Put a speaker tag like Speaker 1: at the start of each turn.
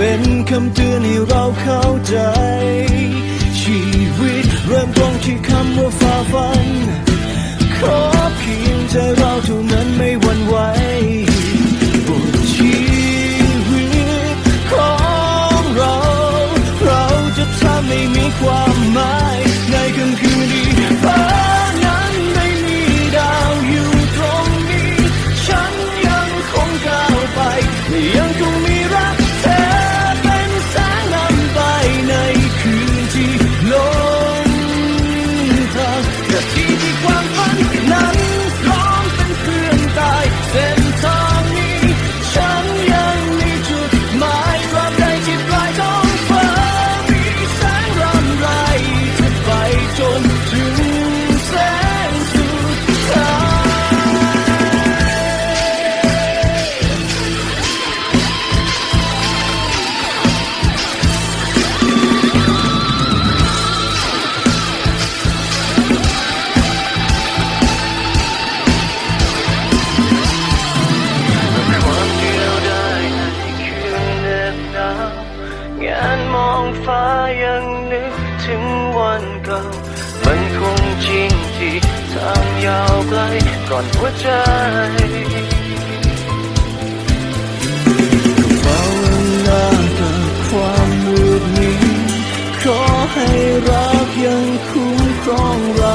Speaker 1: ป็นคำเตือนให้เราเข้าใจ ชีวิตเริ่มต้นที่คำว่าฝ่าฟัน ขอเพียงใจเราเท่านั้นไม่หวั่นไหวบทชีวิตของเรา เราจะทำไม่มีความา ถึง
Speaker 2: วันเก่า มันคงจริงที่ทางยาวไกลก่อนหัวใจ
Speaker 1: ภาวนากับความมืดนี้ ขอให้รักยังคุ้มครองเรา